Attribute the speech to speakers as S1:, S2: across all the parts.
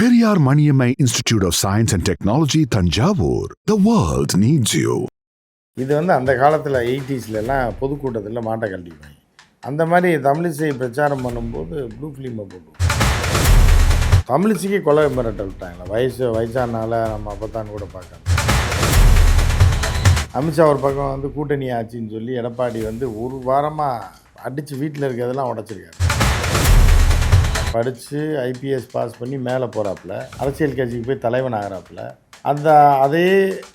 S1: Periyar Maniammai Institute of Science and Technology, Tanjavur. The world needs you.
S2: இது வந்து அந்த காலத்தில் எயிட்டிஸ்லலாம் பொதுக்கூட்டத்தில் மாட்டை கழட்டிப்பாங்க. அந்த மாதிரி தமிழிசை பிரச்சாரம் பண்ணும்போது ப்ளூ ஃபிலிமை போட்டு தமிழிசைக்கு கொலை மிரட்டல் விட்டாங்களே. வயசு வயசானால நம்ம அப்பத்தான் கூட பார்க்கலாம் அமித்ஷா ஒரு பக்கம் வந்து கூட்டணி ஆச்சுன்னு சொல்லி எடப்பாடி வந்து ஒரு வாரமாக அடித்து வீட்டில் இருக்கிறதெல்லாம் உடச்சிருக்காரு. படித்து ஐபிஎஸ் பாஸ் பண்ணி மேலே போகிறாப்புல அரசியல் கட்சிக்கு போய் தலைவன் ஆகிறாப்புல. அந்த அதே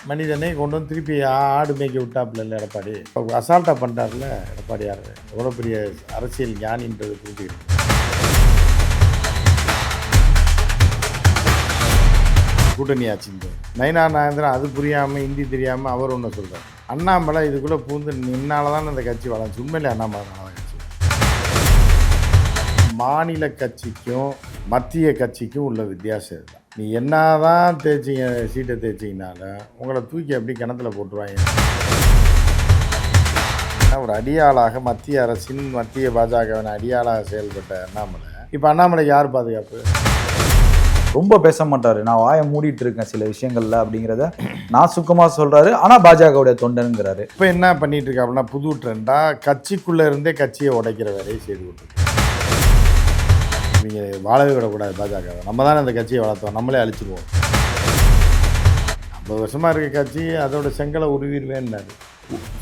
S2: மனிதனை கொண்டு வந்து திருப்பி ஆடு மேய்க்க விட்டாப்புல இல்லை எடப்பாடி. இப்போ அசால்ட்டாக பண்ணிட்டார்ல எடப்பாடியார் எவ்வளோ பெரிய அரசியல் ஞானின்றது புரிஞ்சுக்கிட்டு கூட்டணி ஆச்சுங்க நயனா நாயந்திரன் அது புரியாமல் ஹிந்தி தெரியாமல் அவர் ஒன்று சொல்கிறார் அண்ணாமலை இதுக்குள்ளே பூந்து நின்னால தான் அந்த கட்சி வளர்ந்துச்சு. உண்மையிலே அண்ணாமலை மாநில கட்சிக்கும் மத்திய கட்சிக்கும் உள்ள வித்தியாசம் இதுதான். நீ என்னதான் தேய்ச்சிங்க சீட்டை தேய்ச்சிங்கனாலும் உங்களை தூக்கி அப்படி கிணத்துல போட்டுருவாங்க? ஒரு அடியாளாக மத்திய அரசின் மத்திய பாஜகவின் அடியாளாக செயல்பட்ட அண்ணாமலை இப்போ அண்ணாமலைக்கு யார் பாதுகாப்பு?
S3: ரொம்ப பேச மாட்டாரு. நான் வாயை மூடிட்டு இருக்கேன் சில விஷயங்கள்ல அப்படிங்கிறத நான் சுக்கமா சொல்றாரு. ஆனா பாஜகவுடைய தொண்டனுங்கிறாரு
S2: இப்போ என்ன பண்ணிட்டு இருக்காப்புனா புது ட்ரெண்டா கட்சிக்குள்ளே இருந்தே கட்சியை உடைக்கிற வேலையை செய்து கொண்டிருக்கு. நீங்கள் வாழவே விடக்கூடாது பாஜக. நம்ம தானே அந்த கட்சியை வளர்த்தோம். நம்மளே அழிச்சிருவோம். ஐம்பது வருஷமாக இருக்க கட்சி அதோட செங்கலை உருவிடுவேன்னாரு.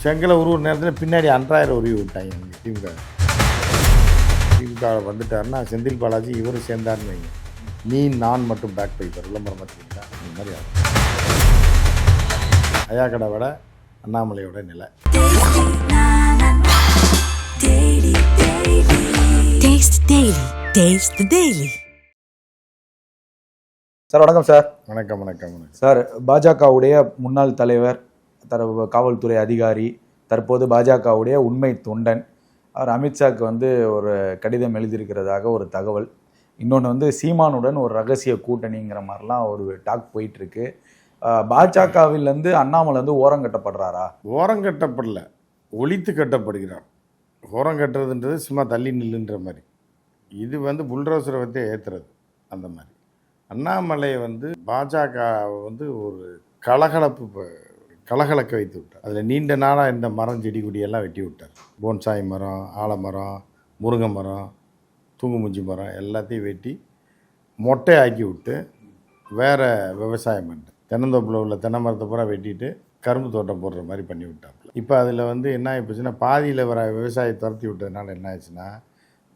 S2: செங்கலை உருவுற நேரத்தில் பின்னாடி அன்றாயிரம் உருவி விட்டாங்க இங்க திமுக திமுக வந்துட்டாருன்னா செந்தில் பாலாஜி இவரும் சேர்ந்தாருன்னு வைங்க. நீ நான் மட்டும் பேக் பைப்பர் விளம்பரம் பார்த்துக்கிட்டா இந்த மாதிரி ஆகும். ஐயா கடை விட அண்ணாமலையோட நிலை.
S4: Taste the Daily.
S3: சார் வணக்கம் சார்.
S2: வணக்கம் வணக்கம் வணக்கம்.
S3: சார் பாஜகவுடைய முன்னாள் தலைவர் தர காவல்துறை அதிகாரி தற்போது பாஜகவுடைய உண்மை தொண்டன் அவர் அமித்ஷாக்கு வந்து ஒரு கடிதம் எழுதியிருக்கிறதாக ஒரு தகவல். இன்னொன்று வந்து சீமானுடன் ஒரு ரகசிய கூட்டணிங்கிற மாதிரிலாம் ஒரு டாக் போயிட்டு இருக்கு அஹ் பாஜகவிலிருந்து அண்ணாமலை வந்து ஓரம் கட்டப்படுறாரா?
S2: ஓரம் கட்டப்படல. ஒழித்து கட்டப்படுகிறார். ஓரம் கட்டுறதுன்றது சும்மா தள்ளி நில்லுன்ற மாதிரி. இது வந்து புல்ரோசரை வந்து ஏற்றுறது அந்த மாதிரி. அண்ணாமலை வந்து பாஜக வந்து ஒரு கலகலப்பு கலகலக்க வைத்து விட்டார். அதில் நீண்ட நாளாக இந்த மரம் செடி கொடியெல்லாம் வெட்டி விட்டார். போன்சாய் மரம் ஆலமரம் முருங்கை மரம் தூங்குமுஞ்சி மரம் எல்லாத்தையும் வெட்டி மொட்டை ஆக்கி விட்டு வேறு விவசாயம் பண்ணிட்டு தென்னந்தோப்பில் உள்ள தென்னை மரத்தை பூரா வெட்டிட்டு கரும்பு தோட்டம் போடுற மாதிரி பண்ணி விட்டாப்புல. இப்போ அதில் வந்து என்ன ஆகிப்போச்சுன்னா பாதியில் வர விவசாயி துரத்தி விட்டதுனால என்ன ஆச்சுன்னா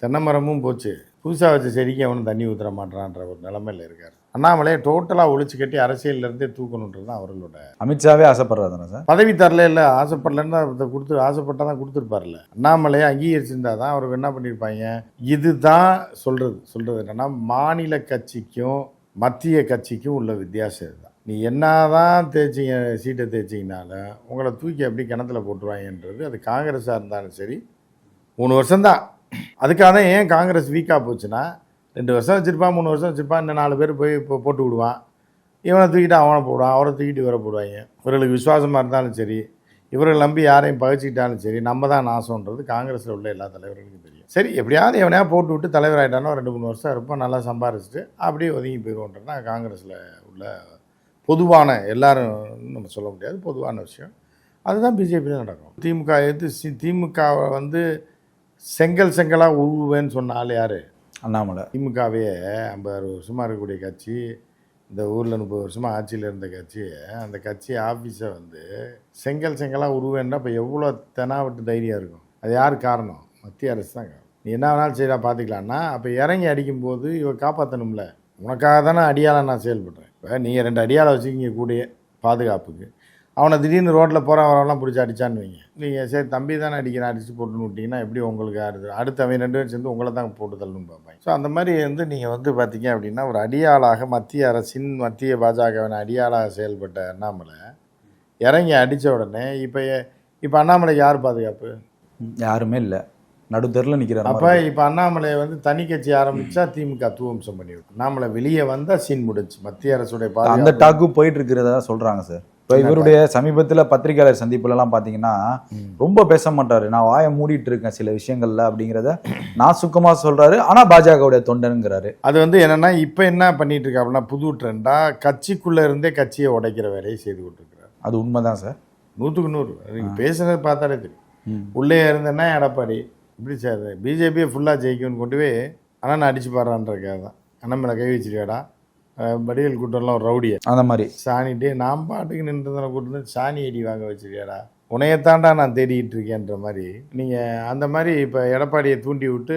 S2: தென்னை மரமும் போச்சு. புதுசாக வச்ச செடிக்கு அவனும் தண்ணி ஊற்றுற மாட்டான்ற ஒரு நிலமையில் இருக்கார். அண்ணாமலையை டோட்டலாக ஒழிச்சு கட்டி அரசியல்ல இருந்தே தூக்கணுன்றது தான் அவர்களோட
S3: அமித்ஷாவே ஆசைப்படுறாரு தானே சார்?
S2: பதவி தரல இல்லை ஆசைப்படலன்னு அதை கொடுத்து ஆசைப்பட்டா தான் கொடுத்துருப்பார்ல அண்ணாமலையை அங்கீகரிச்சிருந்தா தான் அவருக்கு என்ன பண்ணியிருப்பாங்க இதுதான் சொல்கிறது சொல்கிறது என்னென்னா மாநில கட்சிக்கும் மத்திய கட்சிக்கும் உள்ள வித்தியாசம் இதுதான். நீ என்னதான் தேய்ச்சிங்க சீட்டை தேய்ச்சிங்கனாலும் உங்களை தூக்கி அப்படி கிணத்துல போட்டுருவாங்கன்றது அது காங்கிரஸாக இருந்தாலும் சரி மூணு வருஷம்தான். அதுக்காக தான் ஏன் காங்கிரஸ் வீக்காக போச்சுன்னா ரெண்டு வருஷம் வச்சுருப்பான் மூணு வருஷம் வச்சுருப்பான் இன்னும் நாலு பேர் போய் இப்போ போட்டு விடுவான். இவனை தூக்கிட்டு அவனை போடுவான் அவரை தூக்கிட்டு இவரை போடுவாங்க. இவர்களுக்கு விசுவாசமாக இருந்தாலும் சரி இவர்கள் நம்பி யாரையும் பகிச்சிக்கிட்டாலும் சரி நம்ம தான் நாசம்ன்றது காங்கிரஸில் உள்ள எல்லா தலைவர்களுக்கும் தெரியும். சரி எப்படியாவது எவனையா போட்டு விட்டு தலைவர் ஆகிட்டானோ ரெண்டு மூணு வருஷம் இருப்போம் நல்லா சம்பாரிச்சிட்டு அப்படியே ஒதுங்கி போயிடுவோன்றது தான் காங்கிரஸில் உள்ள பொதுவான எல்லாரும் நம்ம சொல்ல முடியாது பொதுவான விஷயம். அதுதான் பிஜேபியில் நடக்கும். திமுக எதிர்த்து திமுக திமுகவை வந்து செங்கல் செங்கலாக உருவேன்னு சொன்ன ஆள் யார்?
S3: அண்ணாமலை.
S2: திமுகவே ஐம்பது வருஷமாக இருக்கக்கூடிய கட்சி இந்த ஊரில் முப்பது வருஷமாக ஆட்சியில் இருந்த கட்சி அந்த கட்சி ஆஃபீஸை வந்து செங்கல் செங்கலாக உருவேன்னா இப்போ எவ்வளோ தெனாவட்டு தைரியம் இருக்கும்? அது யார் காரணம்? மத்திய அரசு தான் காரணம். நீ என்ன வேணாலும் செய்யலாம் பார்த்துக்கலான்னா அப்போ இறங்கி அடிக்கும்போது இவ காப்பாற்றணும்ல உனக்காக தானே அடியாளை நான் செயல்படுறேன். இப்போ நீங்கள் ரெண்டு அடியாளை வச்சுக்கிங்க கூடயே பாதுகாப்புக்கு. அவனை திடீர்னு ரோட்டில் போகிற வரவெல்லாம் பிடிச்சி அடிச்சான்னு வைங்க. நீங்கள் சரி தம்பி தானே அடிக்கிறான் அடித்து போட்டுன்னு விட்டிங்கன்னா எப்படி உங்களுக்கு ஆறுது அடுத்து அவன் ரெண்டு பேரும் சேர்ந்து உங்களை தான் போட்டு தள்ளணும் பார்ப்பாங்க. ஸோ அந்த மாதிரி வந்து நீங்கள் வந்து பார்த்தீங்க அப்படின்னா ஒரு அடியாளாக மத்திய அரசின் மத்திய பாஜகவின் அடியாளாக செயல்பட்ட அண்ணாமலை இறங்கி அடித்த உடனே இப்போ இப்போ அண்ணாமலைக்கு யார் பாதுகாப்பு?
S3: யாருமே இல்லை. நடுத்தரில் நிற்கிறார்
S2: அப்போ இப்போ அண்ணாமலை வந்து தனி கட்சி ஆரம்பிச்சா திமுக தூவம்சம் பண்ணி விட்டு அண்ணாமலை வெளியே வந்தால் சீன் முடிஞ்சு மத்திய அரசுடைய
S3: அந்த டாக்கு போயிட்டு இருக்கிறதா சொல்றாங்க சார். இப்போ இவருடைய சமீபத்துல பத்திரிகையாளர் சந்திப்புல எல்லாம் பாத்தீங்கன்னா ரொம்ப பேச மாட்டாரு. நான் வாயை மூடிட்டு இருக்கேன் சில விஷயங்கள்ல அப்படிங்கிறத நான் சுக்கமா சொல்றாரு. ஆனா பாஜகவுடைய தொண்டனுங்கிறாரு
S2: அது வந்து என்னன்னா இப்போ என்ன பண்ணிட்டு இருக்காப்புனா புது ட்ரெண்டா கட்சிக்குள்ள இருந்தே கட்சியை உடைக்கிற வேலையை செய்து கொண்டிருக்கிறார்.
S3: அது உண்மைதான் சார்.
S2: நூற்றுக்கு நூறு. நீங்க பேசுனது பார்த்தாலே தெரியும். உள்ளே இருந்தேன்னா எடப்பாடி இப்படி சார் பிஜேபியை ஃபுல்லாக ஜெயிக்கும்னு கொண்டு போய் அண்ணன் அடிச்சு பாடுறான்றக்காக தான் அண்ணன் மேலே கை வச்சிருக்காடா? வடிவேல் கூட்டம்லாம் ஒரு ரவுடியை.
S3: அந்த மாதிரி.
S2: சாணிட்டே நான் பாட்டுக்கு நின்றுதான கூட்டு சாணி அடி வாங்க வச்சிருக்கியாடா? உன்னையத்தாண்டா நான் தேடிட்டு இருக்கேன்ற மாதிரி. நீங்கள் அந்த மாதிரி இப்போ எடப்பாடியை தூண்டி விட்டு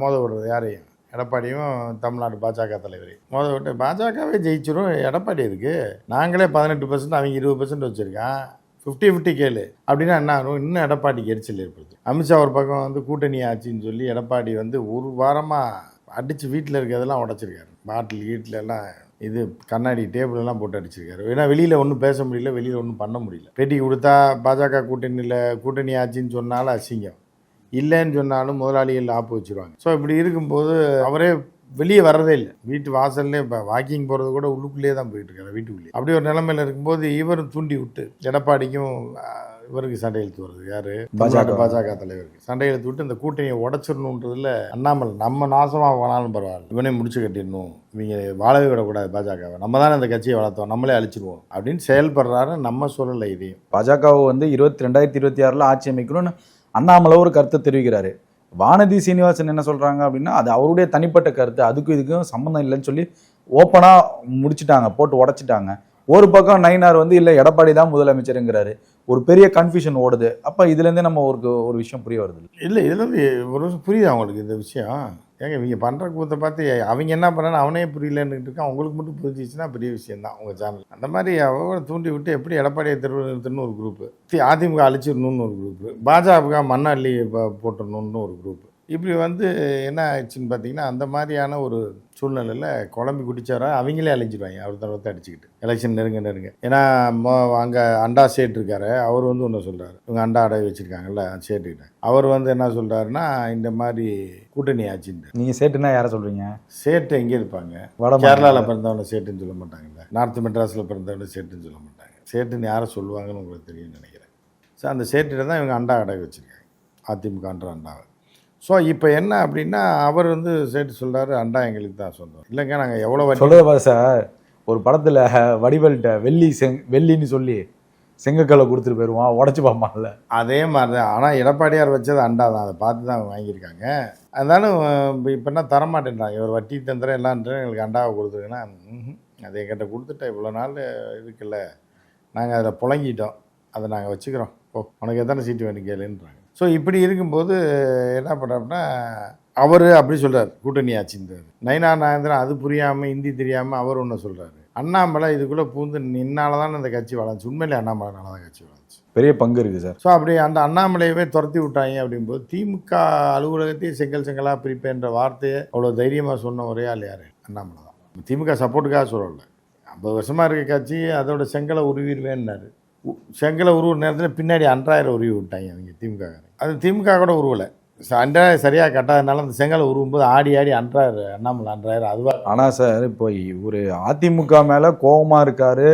S2: மோத விடுறது யாரையும்? எடப்பாடியும் தமிழ்நாடு பாஜக தலைவர் மோத விட்டு பாஜகவே ஜெயிச்சிரும். எடப்பாடி இருக்கு நாங்களே பதினெட்டு பர்சன்ட் அவங்க இருபது பர்சன்ட் வச்சுருக்கான். ஃபிஃப்டி ஃபிஃப்டி கேளு. அப்படின்னா என்ன ஆகும்? இன்னும் எடப்பாடிக்கு எரிச்சல் ஏற்படுது. அமித்ஷா ஒரு பக்கம் வந்து கூட்டணி ஆச்சுன்னு சொல்லி எடப்பாடி வந்து ஒரு வாரமாக அடித்து வீட்டில் இருக்கிறதெல்லாம் உடச்சிருக்காரு. பாட்டில் கீட்டில் எல்லாம் இது கண்ணாடி டேபிள் எல்லாம் போட்டு அடிச்சிருக்காரு. ஏன்னா வெளியில் ஒன்றும் பேச முடியல வெளியில் ஒன்றும் பண்ண முடியல. பேட்டி கொடுத்தா பாஜக கூட்டணியில் கூட்டணி ஆச்சுன்னு சொன்னாலும் அசிங்கம். இல்லைன்னு சொன்னாலும் முதலாளிகள் ஆப்பு வச்சிருவாங்க. ஸோ இப்படி இருக்கும்போது அவரே வெளியே வர்றதே இல்லை. வீட்டு வாசல்லே இப்போ வாக்கிங் போகிறது கூட உள்ளுக்குள்ளேயே தான் போயிட்டு இருக்காரு வீட்டுக்குள்ளேயே. அப்படி ஒரு நிலமையில இருக்கும்போது இவரும் தூண்டி விட்டு எடப்பாடிக்கும் இவருக்கு சண்டை இழுத்து வருது யாரு? பாஜக. பாஜக தலைவருக்கு. சண்டை இழுத்து விட்டு இந்த கூட்டணியை உடச்சிடணுன்றதுல அண்ணாமலை நம்ம நாசமாக போனாலும் பரவாயில்ல. இவனே முடிச்சு கட்டிடணும். இவங்க வாழவே விடக்கூடாது பாஜகவை. நம்ம தானே இந்த கட்சியை வளர்த்தோம். நம்மளே அழிச்சிருவோம். அப்படின்னு செயல்படுறாரு நம்ம சொல்லலை இதையும்.
S3: பாஜகவை வந்து இருபத்தி ரெண்டாயிரத்தி இருபத்தி ஆறுல ஆட்சி அமைக்கணும்னு அண்ணாமலை ஒரு கருத்தை தெரிவிக்கிறாரு. வானதி சீனிவாசன் என்ன சொல்றாங்க அப்படின்னா அது அவருடைய தனிப்பட்ட கருத்து. அதுக்கும் இதுக்கும் சம்மந்தம் இல்லைன்னு சொல்லி ஓப்பனா முடிச்சிட்டாங்க போட்டு உடைச்சிட்டாங்க. ஒரு பக்கம் நயினார் வந்து இல்லை எடப்பாடி தான் முதலமைச்சருங்கிறாரு. ஒரு பெரிய கன்ஃபியூஷன் ஓடுது. அப்போ இதுலேருந்தே நம்ம ஒரு ஒரு விஷயம் புரிய வருது
S2: இல்லை இதுலேருந்து வந்து ஒரு வருஷம் புரியுது அவங்களுக்கு இந்த விஷயம்? ஏங்க இவங்க பண்ணுற கூத்தை பார்த்து அவங்க என்ன பண்ணுறான்னு அவனே புரியலன்னு இருக்கான் அவங்களுக்கு மட்டும் புரிஞ்சிச்சுன்னா பெரிய விஷயம் தான் உங்கள் சேனல் அந்த மாதிரி அவரை தூண்டி விட்டு எப்படி எடப்பாடியை திரும்ப நிறுத்தணும்னு ஒரு குரூப்பு அதிமுக அழிச்சிடணும்னு ஒரு குரூப்பு பாஜக மண்ணள்ளி ப- போட்டுடணும்னு ஒரு குரூப்பு இப்படி வந்து என்ன ஆயிடுச்சுன்னு பார்த்தீங்கன்னா அந்த மாதிரியான ஒரு சூழ்நிலையில் குழம்பி குடிச்சாரா அவங்களே அழிஞ்சிருவாங்க. அவர் தடவை அடிச்சுக்கிட்டு. எலெக்ஷன் நெருங்க நெருங்க. ஏன்னா அங்கே அண்டா சேட் இருக்காரு. அவர் வந்து ஒன்று சொல்கிறாரு இவங்க அண்டா அடை வச்சுருக்காங்கல்ல சேட்டுக்கிட்ட. அவர் வந்து என்ன சொல்கிறாருன்னா இந்த மாதிரி கூட்டணி ஆச்சுன்னு
S3: நீங்க சேட்டுன்னா யார சொல்றீங்க?
S2: சேட்டு எங்கே இருப்பாங்க?
S3: வட
S2: கேரளாவில் பிறந்தவனை சேட்டுன்னு சொல்ல மாட்டாங்கல்ல. நார்த் மெட்ராஸில் பிறந்தவனை சேட்டுன்னு சொல்ல மாட்டாங்க. சேட்டுன்னு யாரை சொல்லுவாங்கன்னு உங்களுக்கு தெரியும்னு நினைக்கிறேன். ஸோ அந்த சேட்டில் தான் இவங்க அண்டா அடை வச்சுருக்காங்க. அதிமுகன்ற அண்டாவை. ஸோ இப்போ என்ன அப்படின்னா அவர் வந்து சேட்டு சொல்றாரு அண்டா எங்களுக்கு தான் சொந்தம். இல்லைங்க நாங்கள் எவ்வளோ
S3: சொல்றத பாரு சார். ஒரு படத்துல வடிவல்கிட்ட வெள்ளி செங் வெள்ளின்னு சொல்லி செங்கக்கல்லை கொடுத்துட்டு போயிருவான் உடச்சு பார்ப்பான்ல.
S2: அதே மாதிரி தான் ஆனால் எடப்பாடியார் வச்சது அண்டா தான். அதை பார்த்து தான் வாங்கியிருக்காங்க. அதனாலும் இப்போ என்ன தரமாட்டேன்றாங்க இவர் வட்டி தந்திரம் எல்லான்ற எங்களுக்கு அண்டாவை கொடுத்துருங்கன்னா அதை எங்கிட்ட கொடுத்துட்டா இவ்வளோ நாள் இருக்குல்ல. நாங்கள் அதில் புழங்கிட்டோம். அதை நாங்கள் வச்சுக்கிறோம். ஓ உனக்கு எத்தனை சீட்டு வேணும் கேளுன்றாங்க. ஸோ இப்படி இருக்கும்போது என்ன பண்ணுறோம்னா அவர் அப்படி சொல்றாரு கூட்டணி ஆச்சுன்றாரு நயினா நாயந்திரன் அது புரியாமல் ஹிந்தி தெரியாமல் அவர் ஒன்று சொல்கிறாரு அண்ணாமலை இதுக்குள்ளே பூந்து நின்னால தான் இந்த கட்சி வளர்ந்துச்சு. உண்மையிலே அண்ணாமலைனால தான் கட்சி வளர்ந்துச்சு.
S3: பெரிய பங்கு இருக்கு சார்.
S2: ஸோ அப்படி அந்த அண்ணாமலையவே துரத்தி விட்டாங்க அப்படிங்கும்போது திமுக அலுவலகத்தையே செங்கல் செங்கலாக பிரிப்பேன்ற வார்த்தையை அவ்வளோ தைரியமாக சொன்ன ஒரே ஆள் யார்? அண்ணாமலை தான் திமுக சப்போர்ட்டுக்காக சொல்லலை. ஐம்பது வருஷமாக இருக்க கட்சி அதோட செங்கலை உருவிடுவேன்னாரு. செங்கலை உருவுற நேரத்தில் பின்னாடி அன்றாயிரம் உருவி விட்டாங்க அவங்க திமுக அது திமுக கூட உருவலை. அன்றாயிரம் சரியாக கட்டாதனால அந்த செங்கலை உருவும்போது ஆடி ஆடி அன்றாயிரம் அண்ணாமலை அன்றாயிரம் அதுவாக
S3: ஆனா சார் இப்போ ஒரு அதிமுக மேல கோபமா இருக்காரு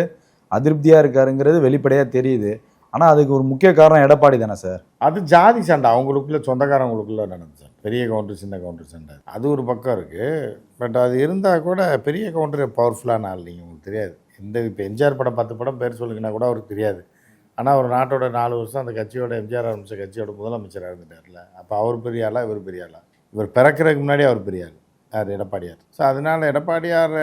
S3: அதிருப்தியா இருக்காருங்கிறது வெளிப்படையா தெரியுது. ஆனா அதுக்கு ஒரு முக்கிய காரணம் எடப்பாடி தானே சார்?
S2: அது ஜாதி சண்டை. அவங்களுக்குள்ள சொந்தக்காரங்களுக்குள்ள நடந்துச்சு பெரிய கவுண்டர் சின்ன கவுண்டர் சண்டை. அது ஒரு பக்கம் இருக்குது பட் அது இருந்தால் கூட பெரிய கவுண்டர் பவர்ஃபுல்லான ஆள் நீங்கள் உங்களுக்கு தெரியாது. இந்த இப்போ எம்ஜிஆர் படம் பத்து படம் பேர் சொல்லுங்கன்னா கூட அவருக்கு தெரியாது. ஆனால் ஒரு நாட்டோட நாலு வருஷம் அந்த கட்சியோட எம்ஜிஆர் ஆரம்பிச்ச கட்சியோட முதலமைச்சராக இருந்துட்டார்ல அப்போ அவர் பெரிய ஆளா இவர் பெரிய ஆளா இவர் பிறக்கிறதுக்கு முன்னாடி அவர் பெரிய ஆள் யார்? எடப்பாடியார். ஸோ அதனால் எடப்பாடியார்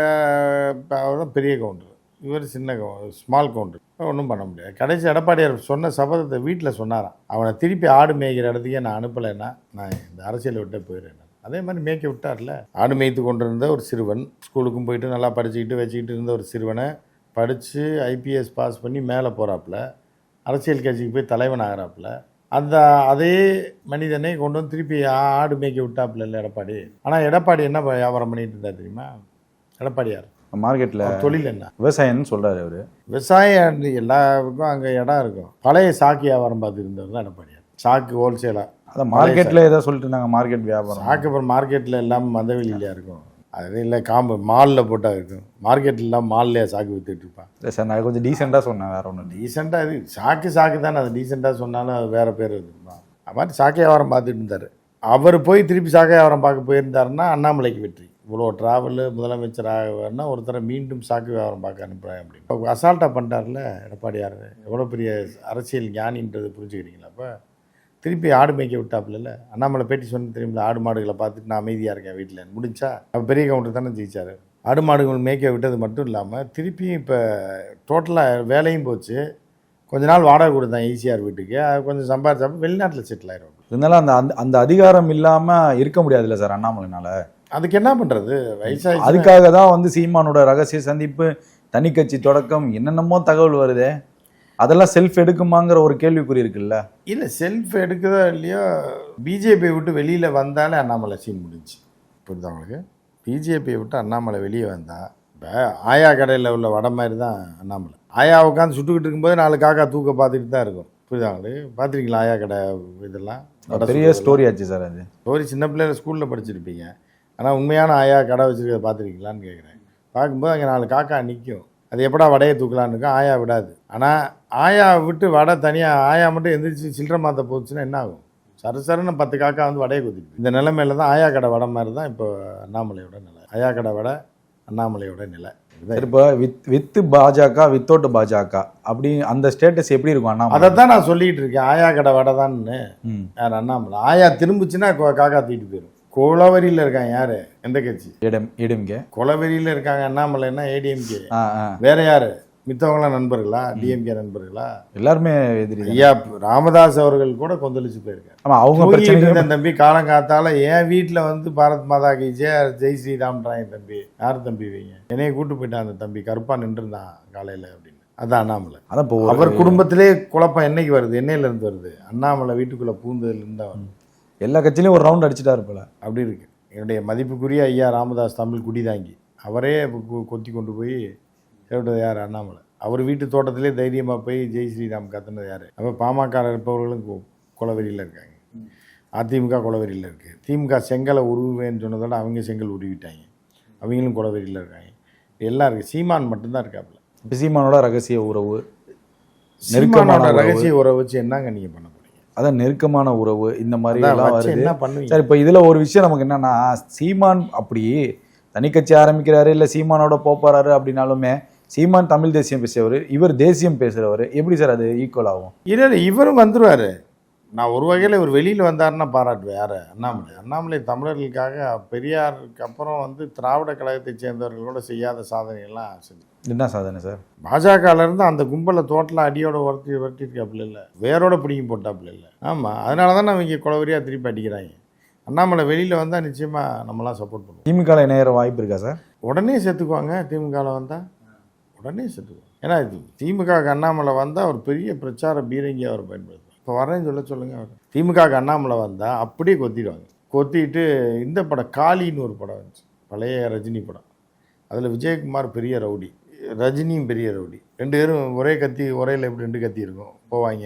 S2: அவர் தான் பெரிய கவுண்டர். இவர் சின்ன ஸ்மால் கவுண்டர். ஒன்றும் பண்ண முடியாது. கடைசி எடப்பாடியார் சொன்ன சபதத்தை வீட்டில் சொன்னாராம். அவனை திருப்பி ஆடு மேய்கிற இடத்துக்கே நான் அனுப்பலைன்னா நான் இந்த அரசியலை விட்டே போயிடுறேன் அதே மாதிரி மேய்க்க விட்டார்ல. ஆடு மேய்த்து கொண்டு இருந்த ஒரு சிறுவன் ஸ்கூலுக்கும் போயிட்டு நல்லா படிச்சுக்கிட்டு வச்சுக்கிட்டு இருந்த ஒரு சிறுவனை படித்து ஐபிஎஸ் பாஸ் பண்ணி மேலே போகிறாப்புல அரசியல் கட்சிக்கு போய் தலைவன் ஆகிறாப்புல. அந்த அதே மனிதனை கொண்டு வந்து திருப்பி ஆ- ஆடு மேய்க்க விட்டாப்புல இல்லை எடப்பாடி. ஆனால் எடப்பாடி என்ன வியாபாரம் பண்ணிட்டு இருந்தார் தெரியுமா? எடப்பாடியார்.
S3: மார்க்கெட்ல
S2: அவர் தொழில் என்ன?
S3: விவசாயம்னு சொல்றாரு அவரு.
S2: விவசாயம் எல்லாருக்கும் அங்கே இடம் இருக்கும். பழைய சாக்கு வியாபாரம் பார்த்து இருந்தவர் தான் எடப்பாடியார். சாக்கு ஹோல்சேலாக
S3: அதான் மார்க்கெட்ல ஏதோ சொல்லிட்டு இருந்தாங்க மார்க்கெட் வியாபாரம்.
S2: சாக்கு அப்புறம் மார்க்கெட்டில் எல்லாம் மந்தவெளியிலையா இருக்கும். அது இல்லை காம்பு மாலில் போட்டால் இருக்கும். மார்க்கெட்லாம் மால்லையே சாக்கு வித்துட்டு இருப்பான்.
S3: இல்லை சார் நான் கொஞ்சம் டீசெண்டாக சொன்னேன் வேற ஒன்றும்
S2: டீசெண்டாக இது சாக்கு சாக்கு தானே அது டீசெண்டாக சொன்னாலும் அது வேறு பேர் இருக்குமா அது மாதிரி சாக்கை வியாபாரம் பார்த்துட்டு இருந்தார். அவர் போய் திருப்பி சாக்கை வியாபாரம் பார்க்க போயிருந்தாருன்னா அண்ணாமலைக்கு வெற்றி. இவ்வளோ ட்ராவலு முதலமைச்சர் ஆகணும்னா ஒருத்தரை மீண்டும் சாக்கு வியாபாரம் பார்க்க அனுப்புகிறேன் அப்படின்னு. இப்போ அசால்ட்டாக பண்ணிட்டார்ல எடப்பாடியார். எவ்வளோ பெரிய அரசியல் ஞானின்றது புரிஞ்சுக்கிறீங்களா அப்போ? திருப்பி ஆடு மேய்க்க விட்டாப்புல அண்ணாமலை பேட்டி சொன்ன தெரியுமில்ல ஆடு மாடுகளை பார்த்துட்டு நான் அமைதியாக இருக்கேன் வீட்டில் முடிஞ்சா? பெரிய கவுண்டர் தானே ஜெயிச்சார். ஆடு மாடுகள் மேய்க்க விட்டது மட்டும் இல்லாமல் திருப்பியும் இப்போ டோட்டலாக வேலையும் போச்சு. கொஞ்ச நாள் வாடகை கொடுத்தேன் ஈசிஆர் வீட்டுக்கு. அது கொஞ்சம் சம்பாதிச்சப்ப வெளிநாட்டில் செட்டில் ஆயிரும்.
S3: இருந்தாலும் அந்த அந்த அந்த அதிகாரம் இல்லாமல் இருக்க முடியாதுல்ல சார் அண்ணாமலைனால?
S2: அதுக்கு என்ன பண்ணுறது வயசாகி
S3: அதுக்காக தான் வந்து சீமானோட ரகசிய சந்திப்பு தனி கட்சி தொடக்கம் என்னென்னமோ தகவல் வருதே. அதெல்லாம் செல்ஃப் எடுக்குமாங்கிற ஒரு கேள்விக்குறி இருக்குல்ல?
S2: இல்லை செல்ஃப் எடுக்குதோ இல்லையோ பிஜேபியை விட்டு வெளியில் வந்தாலே அண்ணாமலை சீன் முடிஞ்சு புரியுதா உங்களுக்கு? பிஜேபியை விட்டு அண்ணாமலை வெளியே வந்தால் இப்போ ஆயா கடையில் உள்ள வடை மாதிரி தான் அண்ணாமலை. ஆயா உட்காந்து சுட்டுக்கிட்டு இருக்கும்போது நாலு காக்கா தூக்க பார்த்துட்டு தான் இருக்கும். புரியுதா உங்களுக்கு? பார்த்துருக்கீங்களா ஆயா கடை இதெல்லாம்?
S3: பெரிய? ஸ்டோரி ஆச்சு சார் அது.
S2: ஸ்டோரி சின்ன பிள்ளைல ஸ்கூலில் படிச்சிருப்பீங்க. ஆனால் உண்மையான ஆயா கடை வச்சுருக்கத பார்த்துருக்கீங்களான்னு கேட்குறேன் பார்க்கும்போது அங்கே நாலு காக்கா நிற்கும் அது எப்படா வடையை தூக்கலான்னு இருக்கும் ஆயா விடாது. ஆனால் ஆயா விட்டு வடை தனியாக ஆயா மட்டும் எந்திரிச்சு சில்லறை மாற்ற போச்சுன்னா என்ன ஆகும்? சர சரன்னு பத்து காக்கா வந்து வடையை குத்திட்டு இந்த நிலைமையில தான் ஆயா கடை வடை மாதிரி தான் இப்போ அண்ணாமலையோட நிலை. ஆயா கடை வடை அண்ணாமலையோட நிலை.
S3: இப்போ வித் வித்து பாஜக வித்தோட்டு பாஜக அப்படி அந்த ஸ்டேட்டஸ் எப்படி இருக்கும் அண்ணாமலை?
S2: அதை தான் நான் சொல்லிட்டு இருக்கேன். ஆயா கடை வடை தான்னு. யார் அண்ணாமலை? ஆயா திரும்பிச்சுன்னா காக்கா தூக்கிட்டு போயிடும் குளவரியில் இருக்கான் யார்? எந்த கட்சி?
S3: இடம் இடும்கே
S2: குளவெறியில் இருக்காங்க அண்ணாமலைன்னா ஏடிஎம்கே. வேற யாரு? மித்தவங்களாம் நண்பர்களா? டிஎம்கே நண்பர்களா?
S3: எல்லாருமே எதிரி.
S2: ஐயா ராமதாஸ் அவர்கள் கூட கொந்தளிச்சு போயிருக்காரு.
S3: ஆமா அவங்க பிரச்சனை
S2: தம்பி காலம் காத்தால என் வீட்டில் வந்து பாரத் மாதா கி ஜெய் ஜெய் ஸ்ரீராம்ன்றாங்க தம்பி. யார் தம்பி வைங்க என்னைய கூட்டு போயிட்டான் அந்த தம்பி. கருப்பா நின்றுருந்தான் காலையில அப்படின்னு. அதான் அண்ணாமலை.
S3: அதான்
S2: அவர் குடும்பத்திலே குழப்பம் என்னைக்கு வருது? என்னையில இருந்து வருது? அண்ணாமலை வீட்டுக்குள்ள பூந்ததுல இருந்து தான் வருது
S3: எல்லா கட்சியிலையும் ஒரு ரவுண்ட் அடிச்சுட்டா இருப்பல
S2: அப்படி இருக்கு. என்னுடைய மதிப்புக்குரிய ஐயா ராமதாஸ் தமிழ் குடிதாங்கி அவரே கொத்தி கொண்டு போய் விட்டது யார்? அண்ணாமலை. அவர் வீட்டு தோட்டத்திலே தைரியமாக போய் ஜெய் ஸ்ரீராம் கத்துனது யார்? அப்போ பாமக இருப்பவர்களும் கு- குலவெறியில் இருக்காங்க. அதிமுக குலவெறியில் இருக்குது திமுக செங்கலை உருவேன்னு சொன்னதோட அவங்க செங்கல் உருவிட்டாங்க. அவங்களும் குலவெறியில் இருக்காங்க. எல்லாம் இருக்குது சீமான் மட்டும்தான் இருக்காப்புல.
S3: இப்போ சீமானோட ரகசிய உறவு நெருக்கமான.
S2: ரகசிய உறவை வச்சு என்னங்க நீங்கள் பண்ண போறீங்க?
S3: அதான் நெருக்கமான உறவு இந்த மாதிரி எல்லாம் வருது.
S2: என்ன பண்ணுவீங்க?
S3: சரி இப்போ இதுல ஒரு விஷயம் நமக்கு என்னன்னா சீமான் அப்படி தனி கட்சி ஆரம்பிக்கிறாரு இல்ல சீமானோட போறாரு அப்படின்னாலுமே சீமான் தமிழ் தேசியம் பேசுறவர் இவர் தேசியம் பேசுறவர் எப்படி சார் அது ஈக்குவல் ஆகும்?
S2: இல்லை இவரும் வந்துருவாரு. நான் ஒரு வகையில் இவர் வெளியில் வந்தாருன்னா பாராட்டுவேன் யார்? அண்ணாமலை. அண்ணாமலை தமிழர்களுக்காக பெரியாருக்கு அப்புறம் வந்து திராவிட கழகத்தை சேர்ந்தவர்களோட செய்யாத சாதனையெல்லாம் செஞ்சு.
S3: என்ன சாதனை சார்?
S2: பாஜகல இருந்து அந்த கும்பலை தோட்டலாம் அடியோட உரட்டி உரட்டிருக்காப்புல இல்லை. வேரோட பிடிங்கி போட்டாப்புல இல்லை. ஆமாம் அதனால தான் அவங்க குளவரியாக திருப்பி அடிக்கிறாங்க. அண்ணாமலை வெளியில் வந்தால் நிச்சயமாக நம்மலாம் சப்போர்ட் பண்ணுவோம்.
S3: திமுக இணையற வாய்ப்பு இருக்கா சார்?
S2: உடனே சேர்த்துக்குவாங்க திமுகவில் வந்தால் உடனே சேர்த்துக்குவாங்க ஏன்னா இது திமுக அண்ணாமலை வந்தால் ஒரு பெரிய பிரச்சார பீரங்கி அவர் பயன்படுத்தும் இப்போ வரேன்னு சொல்ல சொல்லுங்கள் அவர். திமுக அண்ணாமலை வந்தால் அப்படியே கொத்திடுவாங்க. கொத்திட்டு இந்த படம் காளின்னு ஒரு படம் வந்துச்சு. பழைய ரஜினி படம். அதில் விஜயகுமார் பெரிய ரவுடி. ரஜினியும் பெரிய ரவுடி. ரெண்டு பேரும் ஒரே கத்தி ஒரேல எப்படி ரெண்டு கத்தி இருக்கும்? போவாங்க.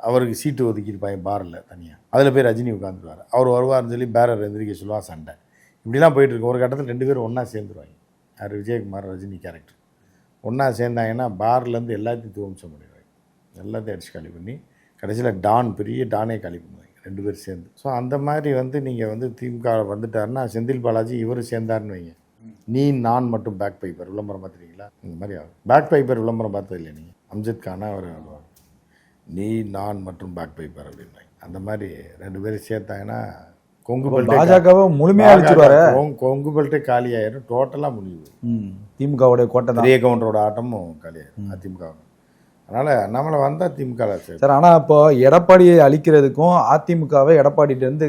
S2: அவருக்கு சீட்டு ஒதுக்கியிருப்பாங்க பாரில் தனியாக அதில் போய் ரஜினி உட்காந்துருவார் அவர் வருவார்னு சொல்லி பேரர் எந்திரிக்க சொல்லுவா சண்டை. இப்படிலாம் போயிட்டுருக்கு ஒரு கட்டத்தில் ரெண்டு பேரும் ஒன்றா சேர்ந்துருவாங்க. யார்? விஜயகுமார் ரஜினி கேரக்டர் ஒன்றா சேர்ந்தாங்கன்னா பார்லேருந்து எல்லாத்தையும் துவம்சம் பண்ணிடுவாங்க எல்லாத்தையும் அடித்து காலி பண்ணி கடைசியில் டான் பெரிய டானே காலி பண்ணுவாங்க ரெண்டு பேரும் சேர்ந்து. ஸோ அந்த மாதிரி வந்து நீங்கள் வந்து திமுக வந்துட்டாருன்னா செந்தில் பாலாஜி இவரும் சேர்ந்தாருன்னு வைங்க. நீ நான் மட்டும் பேக் பைப்பர் விளம்பரம் பார்த்துருக்கீங்களா? இந்த மாதிரி ஆகும். பேக் பைப்பர் விளம்பரம் பார்த்தது இல்லை நீங்கள் அம்ஜத் கானா அவர் நீ நான் மற்றும் பேக் பைப்பர் அப்படின்றாங்க அந்த மாதிரி ரெண்டு பேரும் சேர்த்தாங்கன்னா கொங்கு
S3: பாஜகவை முழுமையா அழிச்சிருவாரு
S2: கொங்கு- பெல்ட்டே காலி ஆயிரும் டோட்டலாக முடியுது
S3: திமுகவுடைய கோட்டை
S2: பெரிய கவுண்டரோட ஆட்டமும் காலியாயிரும். அதிமுக அதனால நம்மளை வந்தால் திமுக சரி
S3: சார் ஆனா இப்போ எடப்பாடியை அழிக்கிறதுக்கும் அதிமுகவை எடப்பாடிட்ட இருந்து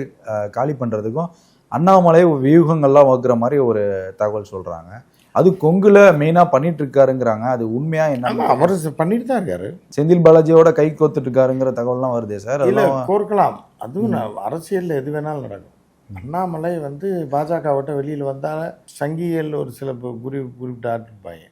S3: காலி பண்றதுக்கும் அண்ணாமலை வியூகங்கள்லாம் வகுக்கிற மாதிரி ஒரு தகவல் சொல்றாங்க. அது கொங்குல மெயினா பண்ணிட்டு இருக்காருங்கிறாங்க அது உண்மையா என்ன?
S2: அவர் பண்ணிட்டு தான் இருக்காரு.
S3: செந்தில் பாலாஜியோட கை கோத்துட்டு இருக்காருங்கிற தகவல்லாம் வருதே சார்.
S2: இல்லை கோர்க்கலாம். அதுவும் அரசியலில் எது வேணாலும் நடக்கும். அண்ணாமலை வந்து பாஜக விட்ட வெளியில் வந்தால் சங்கிகள் ஒரு சில குறி குறிப்பிட்ட ஆட்டிருப்பாங்க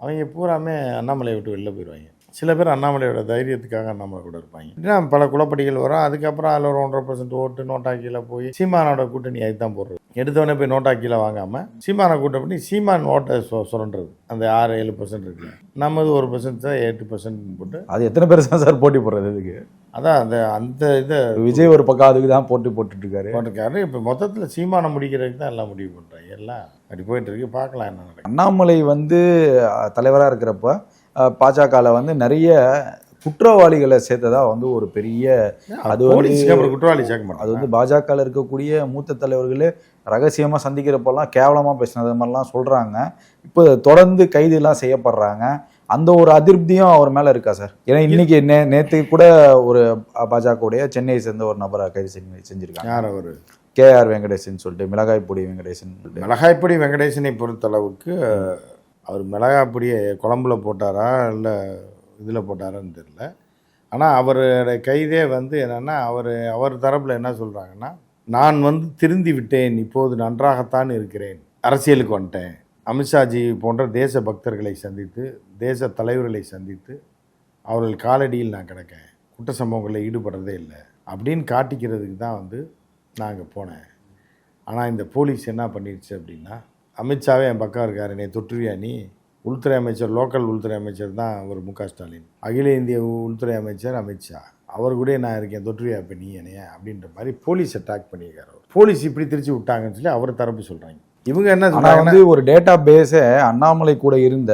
S2: அவங்க பூராமே அண்ணாமலையை விட்டு வெளில போயிடுவாங்க சில பேர் அண்ணாமலையோட தைரியத்துக்காக அண்ணாமலை கூட இருப்பாங்க. ஏன்னா பல குழப்படிகள் வரும். அதுக்கப்புறம் அதில் ஒரு ஒன்றரை பர்சன்ட் ஓட்டு நோட்டாக்கியில் போய் சீமானோட கூட்டணி அதுக்கு தான் போடுறது. எடுத்தவொடனே போய் நோட்டாக்கியில் வாங்காமல் சீமானை கூட்டம் பண்ணி சீமான் ஓட்டை சொ சுரண்டுறது. அந்த ஆறு ஏழு பர்சன்ட் இருக்குல்ல. நம்மது ஒரு பர்சன்ட் தான் எட்டு பர்சன்ட் போட்டு
S3: அது எத்தனை பேர் தான் சார் போட்டி போடுறது இதுக்கு?
S2: அதான் அந்த அந்த இதை
S3: விஜய் ஒரு பக்கம் அதுக்கு தான் போட்டி போட்டுட்டு இருக்காரு
S2: போட்டிருக்காரு. இப்போ மொத்தத்தில் சீமானை முடிக்கிறதுக்கு தான் எல்லாம் முடிவு பண்ணுறாங்க எல்லாம் அப்படி போயிட்டு இருக்கு. பார்க்கலாம் என்ன நடக்கும்
S3: அண்ணாமலை வந்து தலைவராக இருக்கிறப்ப பாஜகவில் வந்து நிறைய குற்றவாளிகளை சேர்த்ததா வந்து ஒரு பெரிய அது வந்து-
S2: குற்றவாளி சேர்க்க
S3: அது வந்து பாஜகவில் இருக்கக்கூடிய மூத்த தலைவர்களே ரகசியமாக சந்திக்கிறப்பெல்லாம் கேவலமாக பேசினது மாதிரிலாம் சொல்கிறாங்க இப்போ தொடர்ந்து கைதுலாம் செய்யப்படுறாங்க. அந்த ஒரு அதிருப்தியும் அவர் மேலே இருக்கா சார்? ஏன்னா இன்னைக்கு நே நேற்று கூட ஒரு பாஜகவுடைய சென்னையை சேர்ந்த ஒரு நபரை கைது செஞ்சு செஞ்சிருக்காங்க.
S2: யார் அவர்?
S3: கேஆர் வெங்கடேசன் சொல்லிட்டு மிளகாய் பொடி வெங்கடேசன் சொல்லிட்டு.
S2: மிளகாய்ப்பொடி வெங்கடேசனை பொறுத்தளவுக்கு அவர் மிளகா பொடியை குழம்புல போட்டாரா இல்லை இதில் போட்டாரான்னு தெரில ஆனால் அவருடைய கைதே வந்து என்னென்னா அவர் அவர் தரப்பில் என்ன சொல்கிறாங்கன்னா நான் வந்து திருந்தி விட்டேன் இப்போது நன்றாகத்தான் இருக்கிறேன். அரசியலுக்கு வந்துட்டேன். அமித்ஷாஜி போன்ற தேச பக்தர்களை சந்தித்து தேச தலைவர்களை சந்தித்து அவர்கள் காலடியில் நான் கிடக்கேன். குற்ற சம்பவங்களில் ஈடுபடுறதே இல்லை. அப்படின்னு காட்டிக்கிறதுக்கு தான் வந்து நான் அங்கே போனேன். ஆனால் இந்த போலீஸ் என்ன பண்ணிடுச்சு அப்படின்னா அமித்ஷாவே என் பக்கம் இருக்காரு. நீ தொற்றுவியா நீ? உள்துறை அமைச்சர் லோக்கல் உள்துறை அமைச்சர் தான் அவர் மு க ஸ்டாலின். அகில இந்திய உள்துறை அமைச்சர் அமித்ஷா. அவர் கூட நான் இருக்கேன். தொற்றுவியா இப்போ நீ என்னைய? அப்படின்ற மாதிரி போலீஸ் அட்டாக் பண்ணியிருக்காரு போலீஸ் இப்படி திருச்சி விட்டாங்கன்னு சொல்லி அவர் தரப்பு சொல்கிறாங்க இவங்க என்ன
S3: வந்து ஒரு டேட்டா பேஸே அண்ணாமலை கூட இருந்த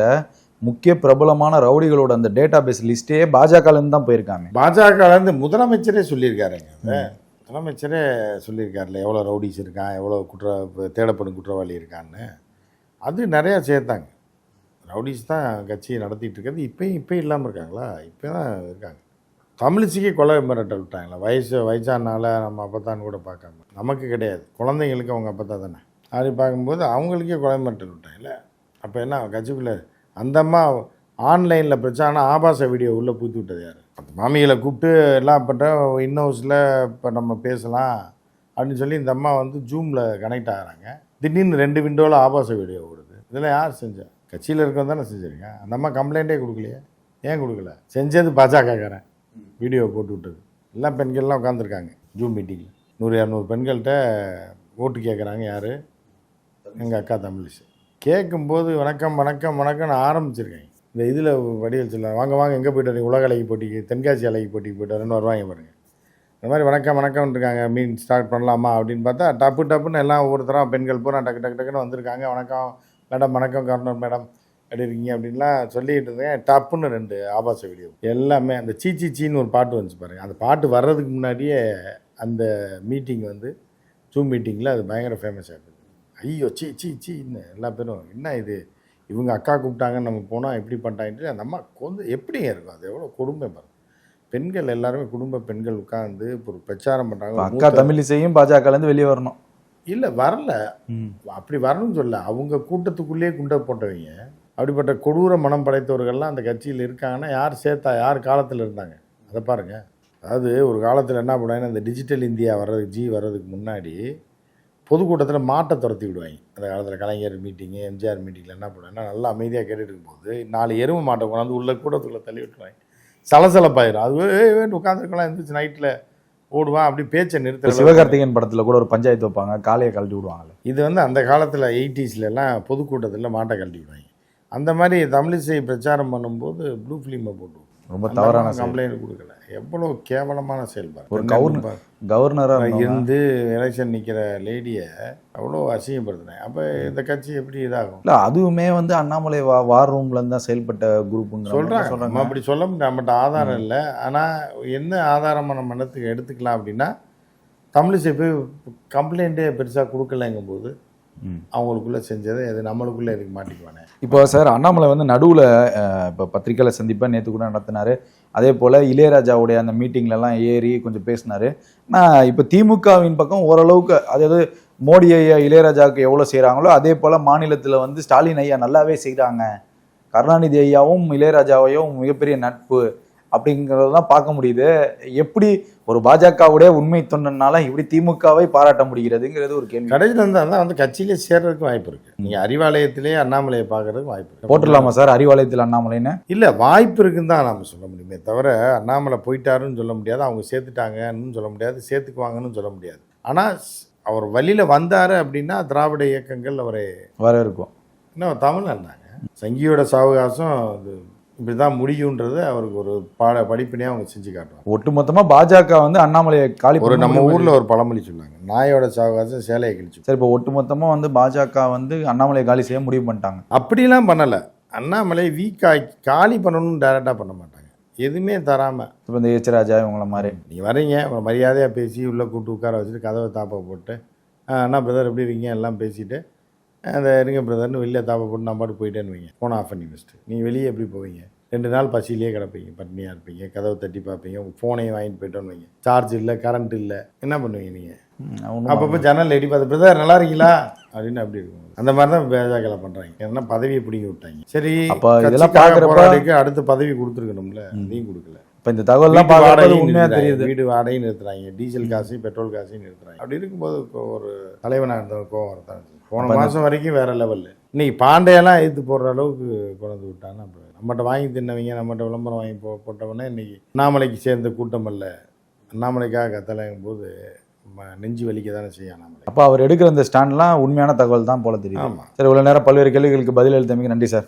S3: முக்கிய பிரபலமான ரவுடிகளோட அந்த டேட்டா பேஸ் லிஸ்டே பாஜகலேருந்து தான் போயிருக்காங்க.
S2: பாஜக இருந்து முதலமைச்சரே சொல்லியிருக்காருங்க. முதலமைச்சரே சொல்லியிருக்கார்ல எவ்வளோ ரவுடிஸ் இருக்கான் எவ்வளோ குற்ற தேடப்படும் குற்றவாளி இருக்கான்னு. அது நிறையா சேர்த்தாங்க. ரவுடிஸ் தான் கட்சியை நடத்திட்டு இருக்கிறது இப்போயும் இப்போ இல்லாமல் இருக்காங்களா? இப்போ தான் இருக்காங்க. தமிழிசைக்கு கொலை மிரட்டல் விட்டாங்களா? வயசு வயசானால நம்ம அப்பத்தான் கூட பார்க்காம. நமக்கு கிடையாது. குழந்தைங்களுக்கு அவங்க அப்பத்தா தானே. அப்படி பார்க்கும்போது அவங்களுக்கே கொலை மிரட்டல் விட்டாங்கல்ல அப்போ என்ன கட்சிக்குள்ளே அந்த அம்மா ஆன்லைனில் பிரச்சனை ஆபாச வீடியோ உள்ளே பூத்து விட்டது யார்? அந்த மாமிகளை கூப்பிட்டு எல்லாம் பண்ணுற ஹவுஸில் இப்போ நம்ம பேசலாம் அப்படின்னு சொல்லி இந்த அம்மா வந்து ஜூமில் கனெக்ட் ஆகிறாங்க. திடீர்னு ரெண்டு விண்டோவில் ஆபாச வீடியோ ஓடுது. இதெல்லாம் யார் செஞ்சா? கட்சியில் இருக்கவங்க தானே செஞ்சுருங்க அந்த அம்மா கம்ப்ளைண்ட்டே கொடுக்கலையே. ஏன் கொடுக்கல? செஞ்சது பாஜகக்காரன் வீடியோ போட்டு விட்டது. எல்லாம் பெண்கள்லாம் உட்காந்துருக்காங்க ஜூம் மீட்டிங்கில் நூறு இரநூறு பெண்கள்கிட்ட ஓட்டு கேட்குறாங்க யார்? எங்கள் அக்கா தமிழிசை. கேட்கும்போது வணக்கம் வணக்கம் வணக்கம்னு ஆரம்பிச்சிருக்கேன் இந்த இதில் வடிவல் சொல்ல வாங்க வாங்க எங்கே போயிட்டு வரீங்க? உலக அழகி போட்டிக்கு தென்காசி அழகி போட்டிக்கு போயிட்டு வரேன்னு வருவாங்க பாருங்க. இந்த மாதிரி வணக்கம் வணக்கம் இருக்காங்க. மீன் ஸ்டார்ட் பண்ணலாமா? அப்படின்னு பார்த்தா டப்பு டப்புன்னு எல்லாம் ஒவ்வொருத்தரும் பெண்கள் பூரா டக்கு டக்கு டக்குன்னு வந்திருக்காங்க. வணக்கம் மேடம் வணக்கம் கவர்னர் மேடம் எப்படி இருக்கீங்க? அப்படின்லாம் சொல்லிட்டு இருந்தேன். டப்புன்னு ரெண்டு ஆபாச வீடியோ. எல்லாமே அந்த சீ சீ சீன்னு ஒரு பாட்டு வந்துச்சு பாருங்க. அந்த பாட்டு வர்றதுக்கு முன்னாடியே அந்த மீட்டிங் வந்து ஜூம் மீட்டிங்கில் அது பயங்கர ஃபேமஸ் ஆகிடுது ஐயோ சீ சீ சீன்னு எல்லா பேரும் என்ன இது? இவங்க அக்கா கூப்பிட்டாங்கன்னு நம்ம போனால் எப்படி பண்ணிட்டாங்கன்ட்டு அந்த அம்மா கொஞ்சம் எப்படிங்க இருக்கும்? அது எவ்வளோ கொடுமை பாருங்க. பெண்கள் எல்லாருமே குடும்ப பெண்கள் உட்காந்து ஒரு பிரச்சாரம் பண்ணுறாங்க
S3: அக்கா தமிழிசையும் பாஜகலேருந்து வெளியே வரணும்.
S2: இல்லை வரல. அப்படி வரணும்னு சொல்ல அவங்க கூட்டத்துக்குள்ளேயே குண்டை போட்டவங்க. அப்படிப்பட்ட கொடூர மனம் படைத்தவர்கள்லாம் அந்த கட்சியில் இருக்காங்கன்னா யார் சேர்த்தா யார் காலத்தில் இருந்தாங்க? அதை பாருங்க. அதாவது ஒரு காலத்தில் என்ன பண்ணுவாங்கன்னா இந்த டிஜிட்டல் இந்தியா வர்றதுக்கு ஜி வர்றதுக்கு முன்னாடி பொதுக்கூட்டத்தில் மாட்டை துரத்தி விடுவாங்க. அந்த காலத்தில் கலைஞர் மீட்டிங்கு எம்ஜிஆர் மீட்டிங்கில் என்ன பண்ணுவாங்கன்னா நல்லா அமைதியாக கேட்டுட்டு இருக்கும்போது நாலு எருமை மாட்டை கொண்டாந்து உள்ள கூட்டத்துக்குள்ளே தள்ளி விட்டுருவாங்க. சலசலப்பாயிரும். அது உட்காந்துருக்கலாம் இருந்துச்சு நைட்டில் ஓடுவான் அப்படி பேச்சை நிறுத்த
S3: சிவகார்த்திகேயன் படத்துல கூட ஒரு பஞ்சாயத்து வைப்பாங்க காலையை கழட்டி விடுவாங்கல்ல.
S2: இது வந்து அந்த காலத்தில் எயிட்டிஸ்லலாம் பொதுக்கூட்டத்தில் மாட்டை கழட்டி விடுவாங்க. அந்த மாதிரி தமிழிசை பிரச்சாரம் பண்ணும்போது ப்ளூ ஃபிலிமை போட்டு
S3: ரொம்ப தவறான.
S2: கம்ப்ளைண்ட் கொடுக்கல. எவ்வளோ கேவலமான செயல்பாடு.
S3: ஒரு கவர்னர் கவர்னரா இருந்தவங்க.
S2: இருந்து எலெக்ஷன் நிற்கிற லேடியை அவ்வளோ அசிங்கப்படுத்தினேன் அப்போ இந்த கட்சி எப்படி இதாகும்?
S3: இல்ல அதுவுமே வந்து அண்ணாமலை வா வார் ரூம்ல இருந்து தான் செயல்பட்ட குரூப்புங்கிற
S2: சொல்கிறாங்க நம்ம அப்படி சொல்ல முடியும் நம்மகிட்ட ஆதாரம் இல்லை. ஆனால் என்ன ஆதாரமாக நம்ம என்னத்துக்கு எடுத்துக்கலாம் அப்படின்னா தமிழிசை போய் கம்ப்ளைண்ட்டே பெருசாக கொடுக்கலங்கும் போது
S3: ம்.
S2: அவங்களுக்குள்ளே செஞ்சதை அது நம்மளுக்குள்ளே இதுக்கு மாட்டிக்குவானே.
S3: இப்போ சார் அண்ணாமலை வந்து நடுவில் இப்போ பத்திரிக்கையில் சந்திப்பாக நேற்று கூட நடத்தினாரு. அதே போல் இளையராஜாவுடைய அந்த மீட்டிங்லலாம் ஏறி கொஞ்சம் பேசினாரு. நான் இப்போ திமுகவின் பக்கம் ஓரளவுக்கு அதாவது மோடி ஐயா இளையராஜாவுக்கு எவ்வளோ செய்கிறாங்களோ அதே போல் மாநிலத்தில் வந்து ஸ்டாலின் ஐயா நல்லாவே செய்கிறாங்க கருணாநிதி ஐயாவும் இளையராஜாவையும் மிகப்பெரிய நட்பு அப்படிங்கிறதெல்லாம் பார்க்க முடியுது. எப்படி ஒரு பாஜகவுடைய உண்மை தொண்டனால இப்படி திமுகவை பாராட்ட முடிகிறதுங்கிறது ஒரு கேள்வி.
S2: கடைசியில் வந்து அதான் வந்து கட்சியிலே சேர்றதுக்கு வாய்ப்பு இருக்கு. நீங்க அறிவாலயத்திலே அண்ணாமலையை பார்க்கறதுக்கு வாய்ப்பு இருக்கு.
S3: போட்டுடலாமா சார்? அறிவாலயத்தில் அண்ணாமலைன்னு?
S2: இல்ல வாய்ப்பு இருக்குன்னு தான் நாம சொல்ல முடியுமே தவிர அண்ணாமலை போயிட்டாருன்னு சொல்ல முடியாது அவங்க சேர்த்துட்டாங்கன்னு சொல்ல முடியாது சேர்த்துக்குவாங்கன்னு சொல்ல முடியாது. ஆனா ஸ்- அவர் வழியில வந்தாரு அப்படின்னா திராவிட இயக்கங்கள் அவரை
S3: வர இருக்கும்
S2: இன்னும் தமிழ் இருந்தாங்க. சங்கியோட சாவகாசம் இது இப்படிதான் முடியுன்றது அவருக்கு ஒரு பாட படிப்பினையா அவங்க செஞ்சு காட்டுவாங்க
S3: ஒட்டுமொத்தமா பாஜக வந்து அண்ணாமலையை காலி
S2: ஒரு நம்ம ஊர்ல ஒரு பழமொழி சொன்னாங்க. நாயோட சாவகாசம் சேலையை கிழிச்சு.
S3: சரி இப்போ ஒட்டுமொத்தமா வந்து பாஜக வந்து அண்ணாமலையை காலி செய்ய முடிவு பண்ணிட்டாங்க.
S2: அப்படிலாம் பண்ணல. அண்ணாமலை வீக்காய் காலி பண்ணணும்னு டைரக்டா பண்ண மாட்டாங்க. எதுவுமே தராம.
S3: இப்போ இந்த எச் ராஜா இவங்கள மாதிரி.
S2: நீ வரீங்க அப்புறம் மரியாதையாக பேசி உள்ளே கூப்பிட்டு உட்கார வச்சுட்டு கதவை தாப்பா போட்டு "ஆ, அண்ணா பிரதர் எப்படி இருக்கீங்க? எல்லாம் பேசிட்டு அந்த இருங்க பிரதர்னு வெளியே தாப்பா போட்டு நான் பாட்டு போயிட்டேன்னு வைங்க. ஃபோன் ஆஃப் பண்ணி வச்சுட்டு நீ வெளியே எப்படி போவீங்க? ரெண்டு நாள் பசியிலே கிடப்பீங்க பட்னியாக இருப்பீங்க கதவை தட்டி பார்ப்பீங்க உங்கள் ஃபோனையும் வாங்கிட்டு போயிட்டோன்னு வைங்க. சார்ஜ் இல்லை கரண்ட் இல்லை என்ன பண்ணுவீங்க நீங்கள் அப்பப்போ ஜன்னல் எடி பார்த்து பிரதர் நல்லா இருக்கீங்களா? அப்படின்னு அப்படி இருக்கும். அந்த மாதிரி தான் பேஜாக்களை பண்ணுறாங்க ஏன்னா பதவியை பிடிங்கி விட்டாங்க. சரி
S3: அப்ப இதெல்லாம்
S2: போராடிக்கு அடுத்த பதவி கொடுத்துருக்கணும்ல அதையும் கொடுக்கல.
S3: இப்போ இந்த தகவல்லாம்
S2: வீட்டு
S3: பார்க்கறது
S2: வாடகையும்
S3: உண்மையா
S2: நிறுத்துறாங்க.
S3: தெரியுது.
S2: வீடு வாடகையும் நிறுத்துறாங்க. டீசல் காசு பெட்ரோல் காசையும் நிறுத்துறாங்க. அப்படி இருக்கும்போது ஒரு தலைவனாக இருந்த கோவம் செய்யும். போன மாதம் வரைக்கும் வேற லெவலில் இன்னைக்கு பாண்டையெல்லாம் எடுத்து போடுற அளவுக்கு கொண்டு விட்டாங்க. அப்புறம் நம்மகிட்ட வாங்கி தின்னவங்க நம்மகிட்ட விளம்பரம் வாங்கி போ போட்டவொடனே இன்னைக்கு அண்ணாமலைக்கு சேர்ந்த கூட்டம் அல்ல. அண்ணாமலைக்காக கத்தலைங்கும் போது நெஞ்சு வலிக்க தானே செய்யும் அண்ணாமலை.
S3: அப்போ அவர் எடுக்கிற இந்த ஸ்டாண்ட்லாம் உண்மையான தகவல் தான் போல தெரியுது.
S2: ஆமாம்
S3: சரி இவ்வளவு நேரம் பல்வேறு கேள்விகளுக்கு பதில் அளித்தமைக்கு நன்றி சார்.